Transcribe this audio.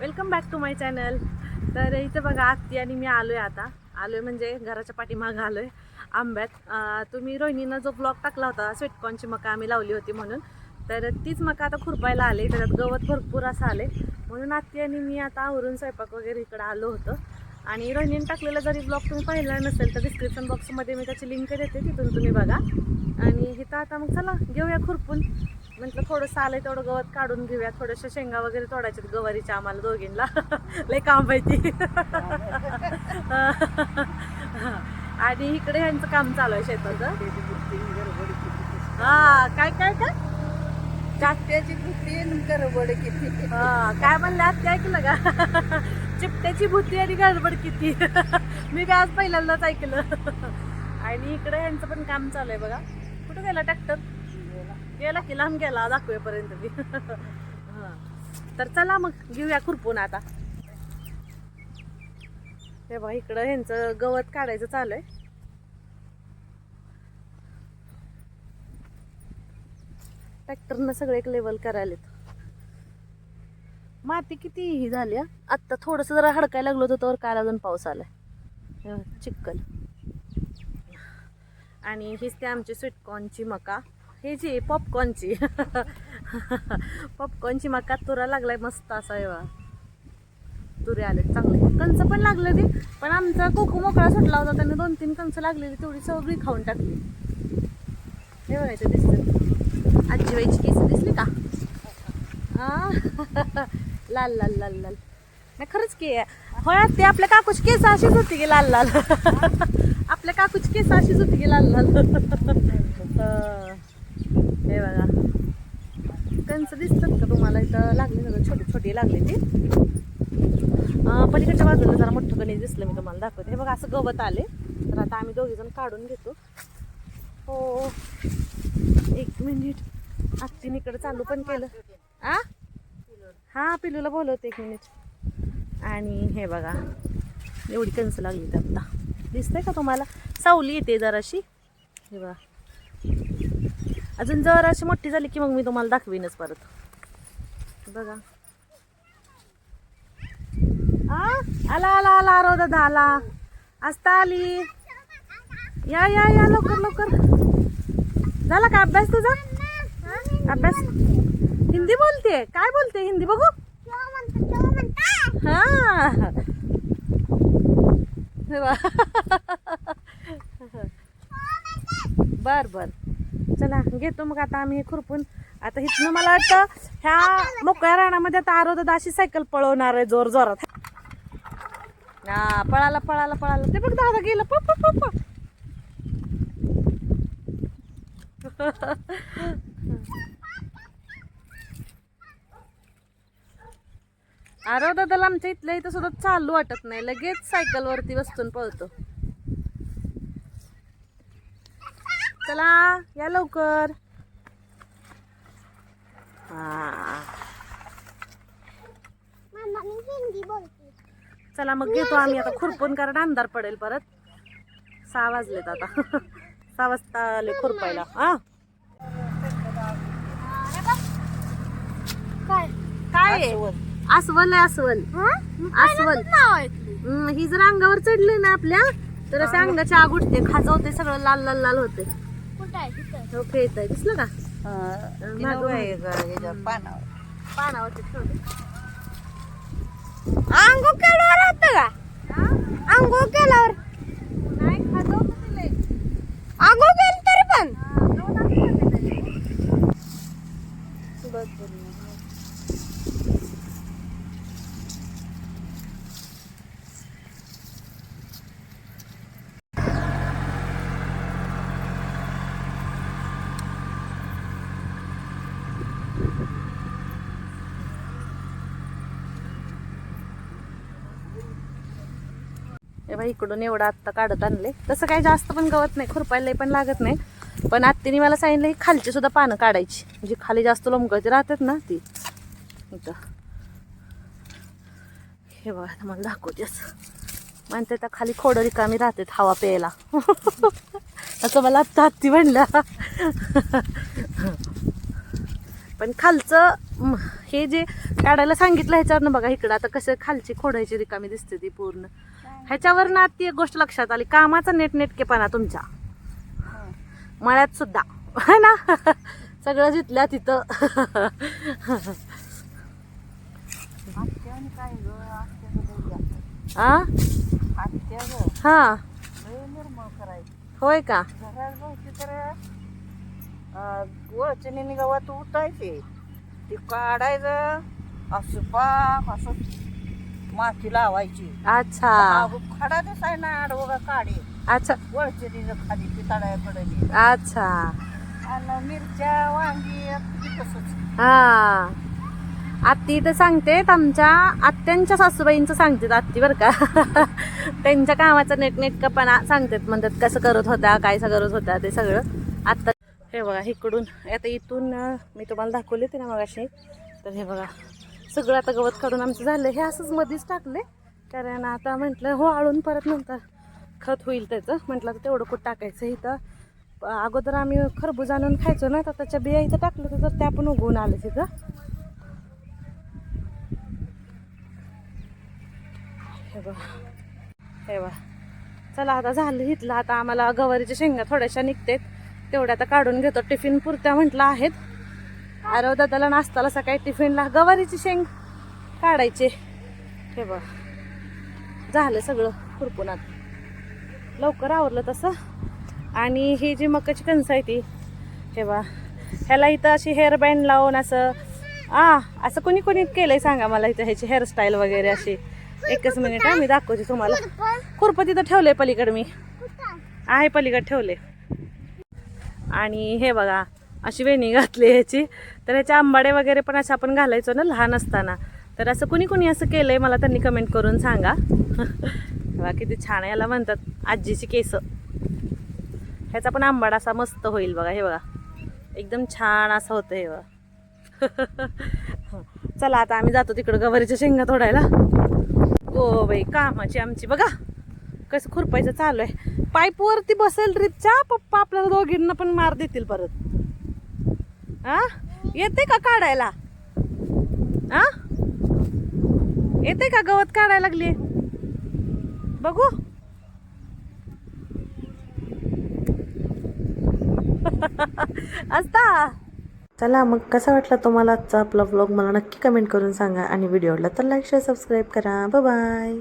Welcome back to my channel तर इथं बघा आत्ती आणि मी आलो आहे आता. आलो आहे म्हणजे घराच्या पाठीमागं आलो आहे आंब्यात तुम्ही रोहिणीनं जो ब्लॉग टाकला होता स्वीटकॉर्नची मका आम्ही लावली होती म्हणून. तर तीच मका आता खुरपायला आले त्याच्यात गवत भरपूर असं आले म्हणून आत्ती आणि मी आता आवरून स्वयंपाक वगैरे इकडं आलो होतं. आणि रोहिणीने टाकलेला जरी ब्लॉग तुम्ही पाहिला नसेल तर डिस्क्रिप्शन बॉक्समध्ये मी त्याची लिंक देते तिथून तुम्ही बघा. आणि इथं आता मग चला घेऊया खुरपून. म्हटलं थोडंसं आलंय तेवढं गवत काढून घेऊया थोड्याशा शेंगा वगैरे तोडायच्यात गवारीच्या आम्हाला दोघींना. लय काम माहिती आणि इकडे ह्यांचं काम चालू आहे शेताचं हा? काय काय काय? चाट्याची कुठली गडबड किती. हा, काय म्हणलं ते ऐकलं का? चिपट्याची भूती आणि गडबड किती. मी काय आज पहिल्यांदाच ऐकलं. आणि इकडे यांचं पण काम चालू आहे बघा. कुठं गेला ट्रॅक्टर? गेला की लांब गेला दाखवेपर्यंत मी हा. तर चला मग घेऊया खुरपून आता. हे बघा इकडं ह्यांचं गवत काढायचं चालू आहे. ट्रॅक्टरनं सगळे एक लेवल करायलेत. माती किती ही झाली आत्ता थोडस जरा हडकायला लागलो होतं तर काल अजून पाऊस आलाय. हे चिक्कल. आणि हीच ते आमची स्वीटकॉर्नची मका. हे जी पॉपकॉर्नची पॉपकॉर्नची मका तुरा लागलाय मस्त असा आहे तुरे आले चांगले. कंच पण लागले ते पण आमचा कोको मोकळा सुटला होता त्याने दोन तीन कंच लागलेली तेवढी सगळी खाऊन टाकली. हे बघायचं दिसतं आजीबाईची केस दिसली का? आ? लाल लाल लाल लाल. नाही खरंच की होय ते आपल्या काकूची केस अशीच होती की लाल लाल. आपल्या काकूची केस अशीच होती की लाल लाल. हे बघा. कंच दिसतात का तुम्हाला? इथं लागले सगळं छोटी छोटी लागली ती. पलीकडच्या बाजूला जरा मोठं गणेश दिसलं मी तुम्हाला दाखवते. हे बघा असं गवत आले. तर आता आम्ही दोघीजण काढून घेतो. हो. एक मिनिट. आत्तीने इकडे चालू पण केलं. आ? हा पिलूला बोलवते एक मिनिट. आणि हे बघा एवढी कंस लागली तर आता दिसतंय का तुम्हाला? सावली येते जराशी. हे बघा. अजून जराशी मोठी झाली की मग मी तुम्हाला दाखवीनच परत. बघा. आ? आला आला आला आरो दादा आला. असता आली. या या या लवकर लवकर. झाला का अभ्यास तुझा? अभ्यास? हिंदी बोलते काय बोलते हिंदी बघू. हा. बर बर. चला घेतो मग आता आम्ही हे खुरपून. आता इथनं मला वाटतं ह्या मोकळ्या रानामध्ये आता आरोदा अशी सायकल पळवणार आहे जोर जोरात. हा पळाला पळाला पळाला. ते बघ दादा गेलं. पप पप अरे दादाला आमच्या इथल्या इथं सुद्धा चालू वाटत नाही. लगेच सायकल वरती बसून पळतो. चला या लवकर. हा. चला मग घेतो आम्ही आता. खुरपून कारण अंधार पडेल परत. सहा वाजलेत आता. सहा वाजता आले खुरपायला. हा. काय? आहे? अस्वल. आहे अस्वल. अस्वल. हम्म, ही जर अंगावर चढली ना आपल्या तर असे अंगाची आग उठते खाजवते सगळं लाल लाल लाल होते. हो खेळत आहे. दिसलं का? पानावर. पानावरती ठेवले अंगो केल्यावर राहत का? अंगो केल्यावर. नाही खाजवतं. अंगो केलं तरी पण. तेव्हा बाई इकडून एवढं आत्ता काढत आणले तसं काही जास्त पण गवत नाही खुरपायला पण लागत नाही. पण आत्तीने मला सांगितलं की खालची सुद्धा पानं काढायची. म्हणजे खाली जास्त लोंबगळती राहतात ना ती. इथं. हे बघा तुम्हाला दाखवते असं म्हणते तर खाली खोडं रिकामी राहतात हवा प्यायला. असं मला आत्ता हत्ती म्हणला पण खालचं हे जे काढायला सांगितलं ह्याच्यावरनं बघा इकडं. आता कसं खालची खोडायची रिकामी दिसते ती पूर्ण. ह्याच्यावर ना ती एक गोष्ट लक्षात आली. कामाचा नेटनेटकेपणा तुमच्या. मळ्यात सुद्धा. है ना? सगळं जिथल्या तिथं. काय आत्या हा. निर्मळ होय का? घरात जायची तर उठायचे ती काढायचं असं पाप असं माती लावायची. अच्छा. खडा दिसाय ना आडवगा काढे. अच्छा. वळचणीनं खाली पिताळ्याकडे अच्छा. आणि मिरच्या वांगी अगदी तसंच. हा. आत्ती तर सांगतेत आमच्या आत्यांच्या सासूबाईंचं सांगतेत आत्ती बरं का. त्यांच्या कामाचा नेटनेटकपणा सांगतेत म्हणतात कसं करत होत्या काय करत होत्या ते सगळं. आत्ता हे बघा इकडून आता इथून मी तुम्हाला दाखवले ते ना मगाशी. तर हे बघा सगळं आता गवत काढून आमचं झालं. हे असंच मध्येच टाकले कारण आता म्हटलं हो आळून परत नंतर खत होईल त्याचं. म्हटलं तर तेवढं कुठं टाकायचं इथं? अगोदर आम्ही खरबूज आणून खायचो ना तर त्याच्या बिया इथं टाकलं होतं तर त्या पण उगवून आले तिथं. हे बा हे बा चला आता झालं इथलं. आता आम्हाला गवारीच्या शेंगा थोड्याशा निघतात. तेवढ्या आता काढून घेतो. टिफिन पुरत्या म्हटलं आहेत. आरव दादाला नाश्ताला सकाळी टिफिनला गवारीची शेंग काढायचे. हे बघ. झालं सगळं खुरपून आता लवकर आवरलं तसं. आणि ही जी मकाची कणसं आहे ती हे बा ह्याला इथं अशी हेअर बँड लावून असं आ असं कोणी कोणी केलंय सांगा मला इथं ह्याची हेअरस्टाईल वगैरे अशी. एकच मिनिट मी दाखवते तुम्हाला. खुरप तिथं ठेवलंय पलीकडे मी. आहे पलीकडे ठेवले आणि हे बघा अशी वेणी घातली ह्याची. तर ह्याचे आंबाडे वगैरे पण असं आपण घालायचो ना लहान असताना. तर असं कुणी कुणी असं केलंय मला त्यांनी कमेंट करून सांगा. बघा किती छान याला म्हणतात आजीची केस. ह्याचा पण आंबाडा असा मस्त होईल बघा हे बघा. एकदम छान असं होतं हे बघा. चला आता आम्ही जातो तिकडं गवारीच्या शेंगा तोडायला. हो बाई कामाची आमची. बघा कसं खुरपायचं चालू आहे. पाईपवरती बसेल रितच्या पप्पा आपल्याला दोघींना पण मार देतील परत. आ? येते का काढायला? आ? येते का गवत काढायला लागली? बघू. असता. चला मग कसा वाटला तुम्हाला आजचा आपला व्लॉग मला नक्की कमेंट करून सांगा आणि व्हिडिओला तर लाईक शेअर सबस्क्राईब करा. बाय